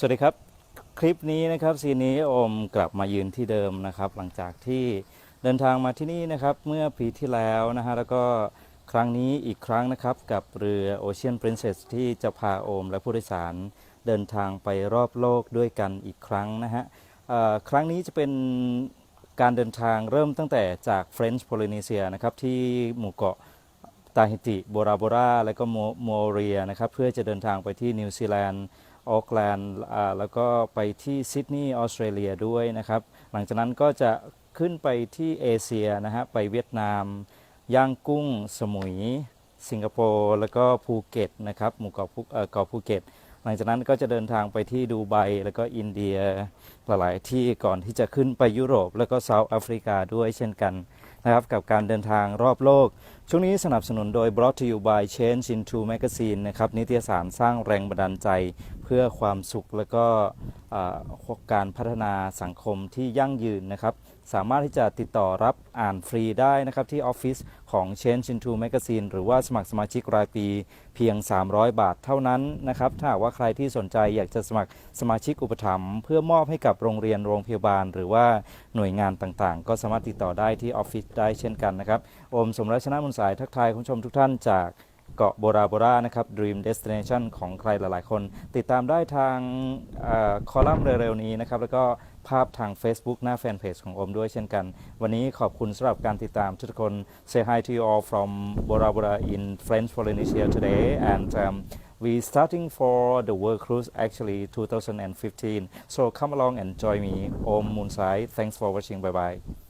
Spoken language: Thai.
สวัสดีครับ คลิปนี้นะครับซีนี้อมกลับมายืนที่เดิมนะครับ หลังจากที่เดินทางมาที่นี่นะครับเมื่อปีที่แล้วนะฮะแล้วก็ครั้งนี้อีกครั้งนะครับกับเรือ Ocean Princess ที่จะพาโอมและผู้โดยสารเดินทางไปรอบโลกด้วยกันอีกครั้งนะฮะครั้งนี้จะเป็นการเดินทางเริ่มตั้งแต่จาก French Polynesia นะครับที่หมู่เกาะตาฮิติโบราโบราและก็โมโมเรียนะครับเพื่อจะเดินทางไปที่นิวซีแลนด์ ออกแลนด์แล้วก็ไปที่ซิดนีย์ออสเตรเลียด้วยนะครับ หลังจากนั้นก็จะขึ้นไปที่เอเชียนะฮะไปเวียดนาม ย่างกุ้ง สมุย สิงคโปร์แล้วก็ภูเก็ตนะครับหมู่เกาะภูเอ่อเกาะภูเก็ต หลังจากนั้นก็จะเดินทางไปที่ดูไบแล้วก็อินเดียหลายๆที่ก่อนที่จะขึ้นไปยุโรป แล้วก็เซาท์แอฟริกาด้วยเช่นกันนะครับกับการเดินทางรอบโลก ช่วงนี้สนับสนุนโดย brought to you by Change into Magazine นะครับนิตยสารสร้างแรงบันดาลใจเพื่อความสุขและก็การพัฒนาสังคมที่ยั่งยืนนะครับ สามารถที่จะติดต่อรับอ่านฟรีได้นะครับ ที่ออฟฟิศของ Change into Magazine หรือว่าสมัครสมาชิกรายปีเพียง 300 บาทเท่านั้นนะครับ ถ้าหากว่าใครที่สนใจอยากจะสมัครสมาชิกอุปถัมภ์เพื่อมอบให้กับโรงเรียนโรงพยาบาล หรือว่าหน่วยงานต่างๆ ก็สามารถติดต่อได้ที่ออฟฟิศได้เช่นกันนะครับ อมสมรัชนะมุนสายทักทายคุณผู้ชมทุกท่านจากเกาะโบราโบรานะครับ Dream Destination ของใครหลาย ๆ คน ติดตามได้ทางอคอลัมน์เร็ว ๆ นี้นะครับ แล้วก็ภาพทาง Facebook หน้าแฟนเพจของอมด้วยเช่นกัน วันนี้ขอบคุณสำหรับการติดตามทุกคน Say hi to you all from Bora Bora in French Polynesia today and um, we starting for the world cruise actually 2015 so come along and join me Om Moonsai thanks for watching bye bye